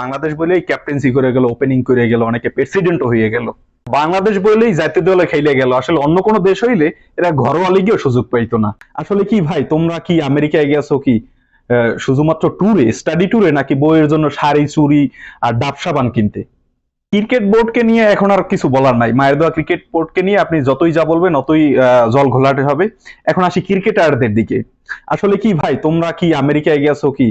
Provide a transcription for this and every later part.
বাংলাদেশ বলেই ক্যাপ্টেন্সি করে গেল ওপেনিং করে গেল, অনেকে প্রেসিডেন্টও হয়ে গেল। বাংলাদেশ বলেই জাতীয় দলে খেলে গেল। আসলে অন্য কোনো দেশ হইলে এরা ঘরোয়া লিগেও সুযোগ পাইতো না। আসলে কি ভাই, তোমরা কি আমেরিকায় গেছো কি? শুধুমাত্র ট্যুরে স্টাডি ট্যুরে নাকি বইয়ের জন্য শাড়ি চুরি আর ডাব সাবান কিনতে? ক্রিকেট বোর্ডকে নিয়ে এখন আর কিছু বলার নাই। মায়ের দেওয়া ক্রিকেট বোর্ডকে নিয়ে আপনি যতই যা বলবেন, অতই জল ঘোলাটে হবে। এখন আসি ক্রিকেটারদের দিকে। আসলে কি ভাই, তোমরা কি আমেরিকায় গেছো কি?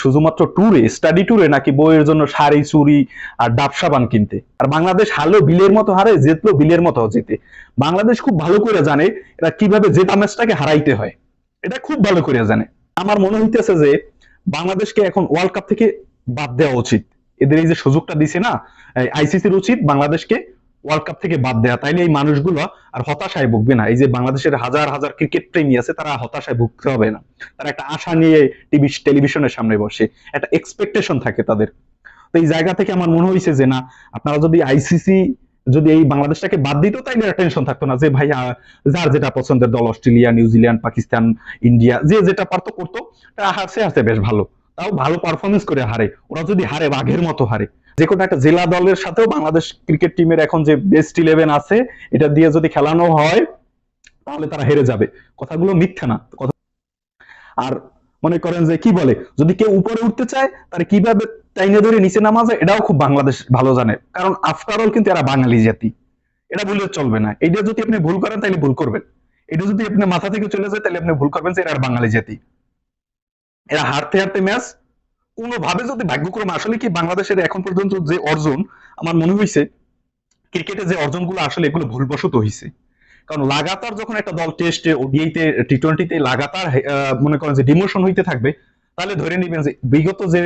শুধুমাত্র ট্যুরে স্টাডি ট্যুরে নাকি বইয়ের জন্য শাড়ি চুরি আর ডাব সাবান কিনতে। আর বাংলাদেশ হারলেও বিলের মতো হারে জিতলো বিলের মতো জিতে। বাংলাদেশ খুব ভালো করে জানে এরা কীভাবে জেতা ম্যাচটাকে হারাইতে হয়। এটা খুব ভালো করে জানে। আমার মনে হইতেছে যে বাংলাদেশকে এখন ওয়ার্ল্ড কাপ থেকে বাদ দেওয়া উচিত। এদের এই যে সুযোগটা দিছে না আইসিসির উচিত বাংলাদেশকে ওয়ার্ল্ড কাপ থেকে বাদ দেওয়া তাইলে এই মানুষগুলো আর হতাশায় ভুগবে না। এই যে বাংলাদেশের হাজার হাজার ক্রিকেট প্রেমী আছে, তারা হতাশায় ভুগতে হবে না। তারা একটা আশা নিয়ে টিভি টেলিভিশনের সামনে বসে, একটা এক্সপেকটেশন থাকে তাদের। তো এই জায়গা থেকে আমার মনে হয়েছে যে না, আপনারা যদি আইসিসি যদি এই বাংলাদেশটাকে বাদ দিত, তাইলে টেনশন থাকতো না যে ভাই যার যেটা পছন্দের দল অস্ট্রেলিয়া নিউজিল্যান্ড পাকিস্তান, ইন্ডিয়া, যে যেটা পারতো করতো, তারা হারছে হারছে, বেশ ভালো। তাও ভালো পারফরমেন্স করে হারে। ওরা যদি হারে, বাঘের মতো হারে। যে কোনো একটা জেলা দলের সাথেও বাংলাদেশ ক্রিকেট টিমের এখন যে বেস্ট ইলেভেন আছে, এটা দিয়ে যদি খেলানো হয়, তাহলে তারা হেরে যাবে। কথাগুলো মিথ্যা না। কথা আর মনে করেন যে কি বলে, যদি কেউ উপরে উঠতে চায়, তার কীভাবে টাইনে ধরে নিচে নামা যায়, এটাও খুব বাংলাদেশ ভালো জানে। কারণ আফটার অল কিন্তু এরা বাঙালি জাতি। এটা বললে চলবে না। এটা যদি আপনি ভুল করেন, তাহলে ভুল করবেন। এটা যদি আপনি মাথা থেকে চলে যায়, তাহলে আপনি ভুল করবেন যে এরা বাঙালি জাতি। এরা হারতে হারতে ম্যাচ কোনোভাবে যদি ভাগ্যক্রমে আসলে কি বাংলাদেশের এখন পর্যন্ত যে অর্জন, আমার মনে হয়েছে ক্রিকেটে যে অর্জনগুলো আসলে এগুলো ভুলবশত হয়েছে কারণ লাগাতার যখন একটা দল টেস্টে ওডিআইতে টি টোয়েন্টিতে লাগাতার মনে করেন যে ডিমোশন হইতে থাকবে, তাহলে ধরে নিবেন যে বিগত যে,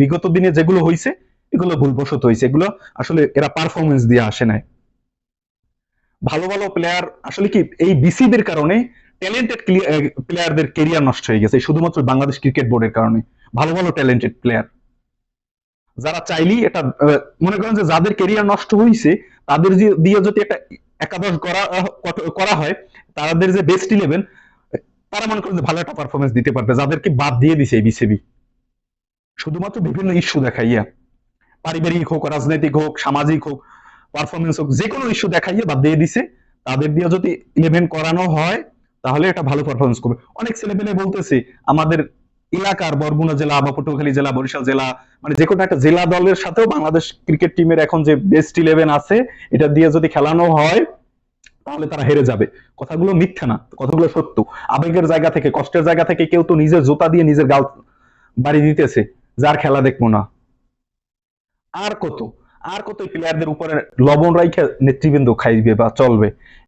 বিগত দিনে যেগুলো হয়েছে এগুলো ভুলবশত হয়েছে এগুলো আসলে এরা পারফরমেন্স দিয়ে আসে নাই। ভালো ভালো প্লেয়ার আসলে কি এই বিসিবির কারণে ট্যালেন্টেড প্লেয়ারদের কেরিয়ার নষ্ট হয়ে গেছে, শুধুমাত্র বাংলাদেশ ক্রিকেট বোর্ডের কারণে। ভালো ভালো ট্যালেন্টেড প্লেয়ার যারা চাইলেই এটা মনে করেন যে যাদের কেরিয়ার নষ্ট হয়েছে তাদের দিয়ে যদি একটা একাদশ করা হয়, তাদের যে বেস্ট ইলেভেন তারা মনে করেন যে ভালো একটা পারফরমেন্স দিতে পারবে। যাদেরকে বাদ দিয়ে দিছে এই বিসিবি। শুধুমাত্র বিভিন্ন ইস্যু দেখাইয়া, পারিবারিক হোক, রাজনৈতিক হোক, সামাজিক হোক পারফরমেন্স হোক যে কোনো ইস্যু দেখাইয়া বাদ দিয়ে দিছে, তাদের দিয়ে যদি ইলেভেন করানো হয় তাহলে এটা ভালো পারফরমেন্স করবে। অনেক ছেলেপেলে বলতেছে, আমাদের এলাকার বরগুনা জেলা বা পটুয়াখালী জেলা, বরিশাল জেলা মানে যে কোনো একটা জেলা দলের সাথেও বাংলাদেশ ক্রিকেট টিমের এখন যে বেস্ট ইলেভেন আছে, এটা দিয়ে যদি খেলানো হয়, তাহলে তারা হেরে যাবে। কথাগুলো মিথ্যা না, কথাগুলো সত্য। আবেগের জায়গা থেকে, কষ্টের জায়গা থেকে কেউ তো নিজের জুতা দিয়ে নিজের গাল বাড়ি দিতেছে, যার খেলা দেখব না। আর কত আর কত প্লেয়ারদের উপরে লবণ রাইখে নেতৃবৃন্দ খাইবে বা চলবে।